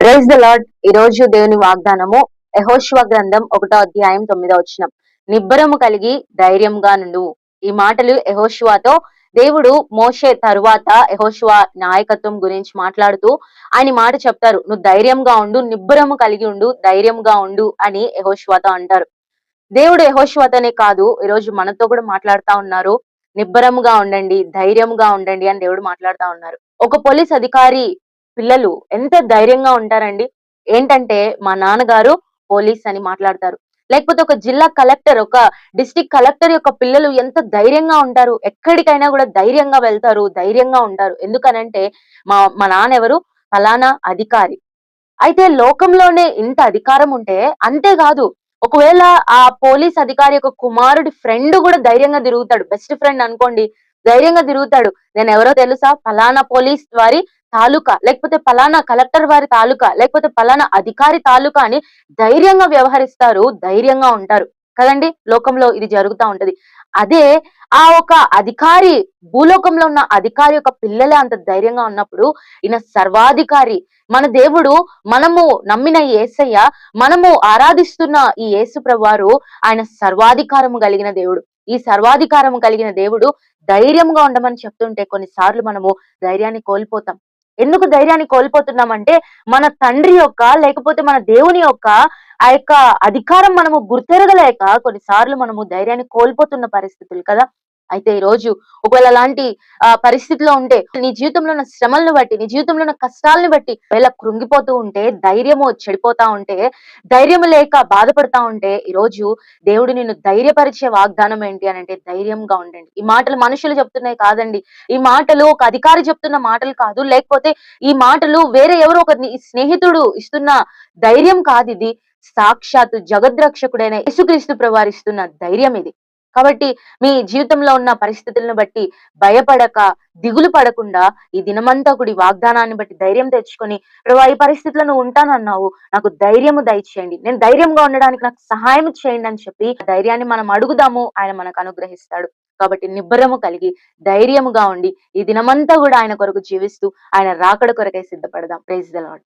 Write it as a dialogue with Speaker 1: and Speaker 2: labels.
Speaker 1: Praise the lord ఈ రోజు దేవుని వాగ్దానము యహోశివ గ్రంథం ఒకటో అధ్యాయం తొమ్మిదో వచ్చిన నిబ్బరము కలిగి ధైర్యంగా నుండు. ఈ మాటలు యహోశివాతో దేవుడు మోషే తరువాత యహోశివ నాయకత్వం గురించి మాట్లాడుతూ ఆయన మాట చెప్తారు. నువ్వు ధైర్యంగా ఉండు నిబ్బరము కలిగి ఉండు ధైర్యంగా ఉండు అని యహోశివతో అంటారు. దేవుడు యహోశివతోనే కాదు ఈరోజు మనతో కూడా మాట్లాడుతా ఉన్నారు. నిబ్బరముగా ఉండండి ధైర్యంగా ఉండండి అని దేవుడు మాట్లాడుతా ఉన్నారు. ఒక పోలీస్ అధికారి పిల్లలు ఎంత ధైర్యంగా ఉంటారండి? ఏంటంటే మా నాన్నగారు పోలీస్ అని మాట్లాడతారు. లేకపోతే ఒక జిల్లా కలెక్టర్ ఒక డిస్టిక్ కలెక్టర్ యొక్క పిల్లలు ఎంత ధైర్యంగా ఉంటారు? ఎక్కడికైనా కూడా ధైర్యంగా వెళ్తారు ధైర్యంగా ఉంటారు. ఎందుకనంటే మా మా నాన్న ఎవరు ఫలానా అధికారి. అయితే లోకంలోనే ఇంత అధికారం ఉంటే అంతేకాదు ఒకవేళ ఆ పోలీస్ అధికారి యొక్క కుమారుడి ఫ్రెండ్ కూడా ధైర్యంగా తిరుగుతాడు. బెస్ట్ ఫ్రెండ్ అనుకోండి ధైర్యంగా తిరుగుతాడు. నేను ఎవరో తెలుసా? ఫలానా పోలీస్ వారి తాలూకా లేకపోతే పలానా కలెక్టర్ వారి తాలూకా లేకపోతే పలానా అధికారి తాలూకా అని ధైర్యంగా వ్యవహరిస్తారు ధైర్యంగా ఉంటారు. కదండి? లోకంలో ఇది జరుగుతూ ఉంటది. అదే ఆ ఒక అధికారి భూలోకంలో ఉన్న అధికారి యొక్క పిల్లలే అంత ధైర్యంగా ఉన్నప్పుడు ఈయన సర్వాధికారి. మన దేవుడు మనము నమ్మిన ఏసయ్య మనము ఆరాధిస్తున్న ఈ యేసు ప్రభువారు ఆయన సర్వాధికారము కలిగిన దేవుడు. ఈ సర్వాధికారము కలిగిన దేవుడు ధైర్యంగా ఉండమని చెప్తుంటే కొన్నిసార్లు మనము ధైర్యాన్ని కోల్పోతాం. ఎందుకు ధైర్యాన్ని కోల్పోతున్నామంటే మన తండ్రి యొక్క లేకపోతే మన దేవుని యొక్క ఆ యొక్క అధికారం మనము గుర్తెరగలేక కొన్నిసార్లు మనము ధైర్యాన్ని కోల్పోతున్న పరిస్థితులు కదా. అయితే ఈ రోజు ఒకవేళ అలాంటి ఆ పరిస్థితిలో ఉంటే నీ జీవితంలో ఉన్న శ్రమలను బట్టి నీ జీవితంలో ఉన్న కష్టాలను బట్టి ఒకవేళ కృంగిపోతూ ఉంటే ధైర్యము చెడిపోతా ఉంటే ధైర్యం లేక బాధపడతా ఉంటే ఈ రోజు దేవుడు నిన్ను ధైర్యపరిచే వాగ్దానం ఏంటి అని అంటే ధైర్యంగా ఉండండి. ఈ మాటలు మనుషులు చెప్తున్నాయి కాదండి. ఈ మాటలు ఒక అధికారి చెప్తున్న మాటలు కాదు. లేకపోతే ఈ మాటలు వేరే ఎవరో ఒక స్నేహితుడు ఇస్తున్న ధైర్యం కాదు ఇది. సాక్షాత్ జగద్రక్షకుడైన యేసుక్రీస్తు ప్రవారిస్తున్న ధైర్యం ఇది. కాబట్టి మీ జీవితంలో ఉన్న పరిస్థితులను బట్టి భయపడక దిగులు పడకుండా ఈ దినమంతా కూడా వాగ్దానాన్ని బట్టి ధైర్యం తెచ్చుకొని ప్రభా ఈ పరిస్థితులను ఉంటానన్నావు. నాకు ధైర్యము దయచేయండి. నేను ధైర్యంగా ఉండడానికి నాకు సహాయం చేయండి అని చెప్పి ధైర్యాన్ని మనం అడుగుదాము. ఆయన మనకు అనుగ్రహిస్తాడు. కాబట్టి నిబ్బరము కలిగి ధైర్యముగా ఉండి ఈ దినమంతా కూడా ఆయన కొరకు జీవిస్తూ ఆయన రాకడ కొరకై సిద్ధపడదాం. Praise the lord